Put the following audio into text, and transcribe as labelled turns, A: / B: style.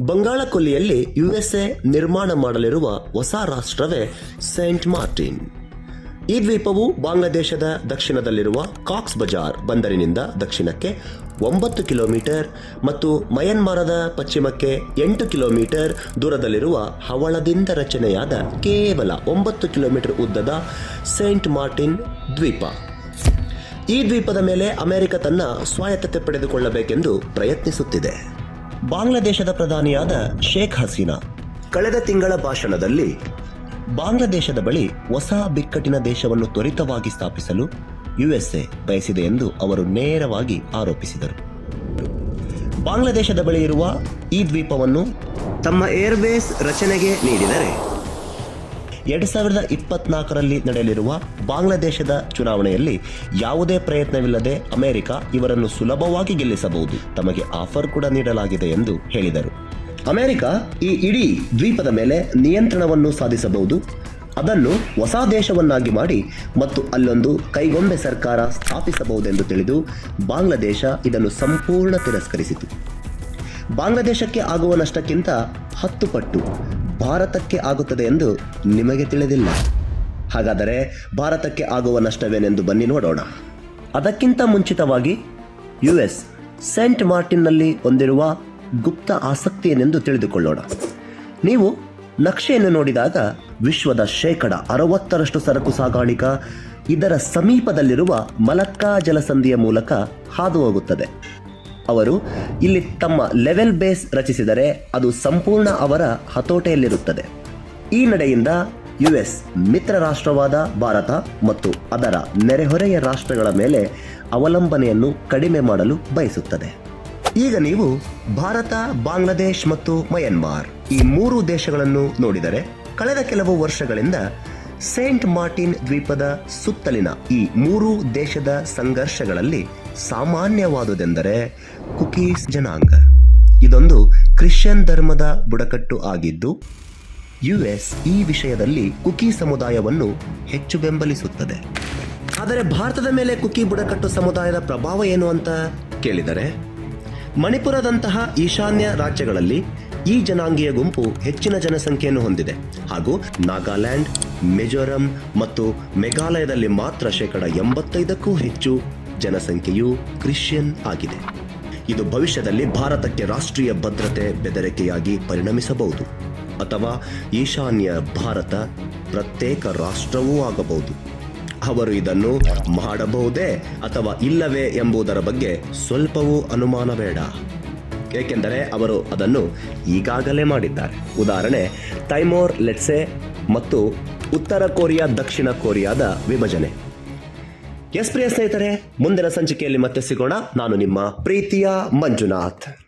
A: ಬಂಗಾಳ ಕೊಲ್ಲಿಯಲ್ಲಿ ಯುಎಸ್ಎ ನಿರ್ಮಾಣ ಮಾಡಲಿರುವ ಹೊಸ ರಾಷ್ಟ್ರವೇ ಸೇಂಟ್ ಮಾರ್ಟಿನ್. ಈ ದ್ವೀಪವು ಬಾಂಗ್ಲಾದೇಶದ ದಕ್ಷಿಣದಲ್ಲಿರುವ ಕಾಕ್ಸ್ ಬಜಾರ್ ಬಂದರಿನಿಂದ ದಕ್ಷಿಣಕ್ಕೆ ಒಂಬತ್ತು ಕಿಲೋಮೀಟರ್ ಮತ್ತು ಮಯನ್ಮಾರದ ಪಶ್ಚಿಮಕ್ಕೆ ಎಂಟು ಕಿಲೋಮೀಟರ್ ದೂರದಲ್ಲಿರುವ ಹವಳದಿಂದ ರಚನೆಯಾದ ಕೇವಲ ಒಂಬತ್ತು ಕಿಲೋಮೀಟರ್ ಉದ್ದದ ಸೇಂಟ್ ಮಾರ್ಟಿನ್ ದ್ವೀಪ. ಈ ದ್ವೀಪದ ಮೇಲೆ ಅಮೆರಿಕ ತನ್ನ ಸ್ವಾಯತ್ತತೆ ಪಡೆದುಕೊಳ್ಳಬೇಕೆಂದು ಪ್ರಯತ್ನಿಸುತ್ತಿದೆ. ಬಾಂಗ್ಲಾದೇಶದ ಪ್ರಧಾನಿಯಾದ ಶೇಖ್ ಹಸೀನಾ. ಕಳೆದ ತಿಂಗಳ ಭಾಷಣದಲ್ಲಿ, ಬಾಂಗ್ಲಾದೇಶದ ಬಳಿ ಹೊಸ ಬಿಕ್ಕಟ್ಟಿನ ದೇಶವನ್ನು ತ್ವರಿತವಾಗಿ ಸ್ಥಾಪಿಸಲು ಯುಎಸ್ಎ ಬಯಸಿದೆ ಎಂದು ಅವರು ನೇರವಾಗಿ ಆರೋಪಿಸಿದರು. ಬಾಂಗ್ಲಾದೇಶದ ಬಳಿ ಇರುವ ಈ ದ್ವೀಪವನ್ನು ತಮ್ಮ ಏರ್ಬೇಸ್ ರಚನೆಗೆ ನೀಡಿದರೆ ಎರಡು ಸಾವಿರದ ಇಪ್ಪತ್ನಾಲ್ಕರಲ್ಲಿ ನಡೆಯಲಿರುವ ಬಾಂಗ್ಲಾದೇಶದ ಚುನಾವಣೆಯಲ್ಲಿ ಯಾವುದೇ ಪ್ರಯತ್ನವಿಲ್ಲದೆ ಅಮೆರಿಕ ಇವರನ್ನು ಸುಲಭವಾಗಿ ಗೆಲ್ಲಿಸಬಹುದು. ತಮಗೆ ಆಫರ್ ಕೂಡ ನೀಡಲಾಗಿದೆ ಎಂದು ಹೇಳಿದರು. ಅಮೆರಿಕ ಈ ಇಡೀ ದ್ವೀಪದ ಮೇಲೆ ನಿಯಂತ್ರಣವನ್ನು ಸಾಧಿಸಬಹುದು. ಅದನ್ನು ಹೊಸ ದೇಶವನ್ನಾಗಿ ಮಾಡಿ ಮತ್ತು ಅಲ್ಲೊಂದು ಕೈಗೊಂಬೆ ಸರ್ಕಾರ ಸ್ಥಾಪಿಸಬಹುದೆಂದು ತಿಳಿದು ಬಾಂಗ್ಲಾದೇಶ ಇದನ್ನು ಸಂಪೂರ್ಣ ತಿರಸ್ಕರಿಸಿತು. ಬಾಂಗ್ಲಾದೇಶಕ್ಕೆ ಆಗುವ ನಷ್ಟಕ್ಕಿಂತ ಹತ್ತು ಪಟ್ಟು ಭಾರತಕ್ಕೆ ಆಗುತ್ತದೆ ಎಂದು ನಿಮಗೆ ತಿಳಿದಿಲ್ಲ. ಹಾಗಾದರೆ ಭಾರತಕ್ಕೆ ಆಗುವ ನಷ್ಟವೇನೆಂದು ಬನ್ನಿ ನೋಡೋಣ. ಅದಕ್ಕಿಂತ ಮುಂಚಿತವಾಗಿ ಯು ಎಸ್ ಸೇಂಟ್ ಮಾರ್ಟಿನ್ನಲ್ಲಿ ಹೊಂದಿರುವ ಗುಪ್ತ ಆಸಕ್ತಿಯನ್ನೆಂದು ತಿಳಿದುಕೊಳ್ಳೋಣ. ನೀವು ನಕ್ಷೆಯನ್ನು ನೋಡಿದಾಗ ವಿಶ್ವದ ಶೇಕಡ ಅರವತ್ತರಷ್ಟು ಸರಕು ಸಾಗಾಣಿಕ ಇದರ ಸಮೀಪದಲ್ಲಿರುವ ಮಲಕ್ಕಾ ಜಲಸಂಧಿಯ ಮೂಲಕ ಹಾದು ಹೋಗುತ್ತದೆ. ಅವರು ಇಲ್ಲಿ ತಮ್ಮ ಲೆವೆಲ್ ಬೇಸ್ ರಚಿಸಿದರೆ ಅದು ಸಂಪೂರ್ಣ ಅವರ ಹತೋಟೆಯಲ್ಲಿರುತ್ತದೆ. ಈ ನಡೆಯಿಂದ ಯುಎಸ್ ಮಿತ್ರ ರಾಷ್ಟ್ರವಾದ ಭಾರತ ಮತ್ತು ಅದರ ನೆರೆಹೊರೆಯ ರಾಷ್ಟ್ರಗಳ ಮೇಲೆ ಅವಲಂಬನೆಯನ್ನು ಕಡಿಮೆ ಮಾಡಲು ಬಯಸುತ್ತದೆ. ಈಗ ನೀವು ಭಾರತ, ಬಾಂಗ್ಲಾದೇಶ್ ಮತ್ತು ಮಯನ್ಮಾರ್ ಈ ಮೂರು ದೇಶಗಳನ್ನು ನೋಡಿದರೆ ಕಳೆದ ಕೆಲವು ವರ್ಷಗಳಿಂದ ಸೇಂಟ್ ಮಾರ್ಟಿನ್ ದ್ವೀಪದ ಸುತ್ತಲಿನ ಈ ಮೂರು ದೇಶದ ಸಂಘರ್ಷಗಳಲ್ಲಿ ಸಾಮಾನ್ಯವಾದುದೆಂದರೆ ಕುಕೀಸ್ ಜನಾಂಗ. ಇದೊಂದು ಕ್ರಿಶ್ಚಿಯನ್ ಧರ್ಮದ ಬುಡಕಟ್ಟು ಆಗಿದ್ದು, ಯುಎಸ್ ಈ ವಿಷಯದಲ್ಲಿ ಕುಕಿ ಸಮುದಾಯವನ್ನು ಹೆಚ್ಚು ಬೆಂಬಲಿಸುತ್ತದೆ. ಆದರೆ ಭಾರತದ ಮೇಲೆ ಕುಕಿ ಬುಡಕಟ್ಟು ಸಮುದಾಯದ ಪ್ರಭಾವ ಏನು ಅಂತ ಕೇಳಿದರೆ, ಮಣಿಪುರದಂತಹ ಈಶಾನ್ಯ ರಾಜ್ಯಗಳಲ್ಲಿ ಈ ಜನಾಂಗೀಯ ಗುಂಪು ಹೆಚ್ಚಿನ ಜನಸಂಖ್ಯೆಯನ್ನು ಹೊಂದಿದೆ. ಹಾಗೂ ನಾಗಾಲ್ಯಾಂಡ್, ಮಿಜೋರಂ ಮತ್ತು ಮೇಘಾಲಯದಲ್ಲಿ ಮಾತ್ರ ಶೇಕಡ ಎಂಬತ್ತೈದಕ್ಕೂ ಹೆಚ್ಚು ಜನಸಂಖ್ಯೆಯು ಕ್ರಿಶ್ಚಿಯನ್ ಆಗಿದೆ. ಇದು ಭವಿಷ್ಯದಲ್ಲಿ ಭಾರತಕ್ಕೆ ರಾಷ್ಟ್ರೀಯ ಭದ್ರತೆ ಬೆದರಿಕೆಯಾಗಿ ಪರಿಣಮಿಸಬಹುದು. ಅಥವಾ ಈಶಾನ್ಯ ಭಾರತ ಪ್ರತ್ಯೇಕ ರಾಷ್ಟ್ರವೂ ಆಗಬಹುದು. ಅವರು ಇದನ್ನು ಮಾಡಬಹುದೇ ಅಥವಾ ಇಲ್ಲವೇ ಎಂಬುದರ ಬಗ್ಗೆ ಸ್ವಲ್ಪವೂ ಅನುಮಾನ ಬೇಡ. ಏಕೆಂದರೆ ಅವರು ಅದನ್ನು ಈಗಾಗಲೇ ಮಾಡಿದ್ದಾರೆ. ಉದಾಹರಣೆ, ತೈಮೋರ್, ಲೆಟ್ಸೆ ಮತ್ತು ಉತ್ತರ ಕೊರಿಯಾ, ದಕ್ಷಿಣ ಕೊರಿಯಾದ ವಿಭಜನೆ. ಎಸ್ ಪ್ರಿಯ ಸ್ನೇಹಿತರೆ ಮುಂದಿನ ಸಂಚಿಕೆಯಲ್ಲಿ ಮತ್ತೆ ಸಿಗೋಣ. ನಾನು ನಿಮ್ಮ ಪ್ರೀತಿಯ ಮಂಜುನಾಥ್.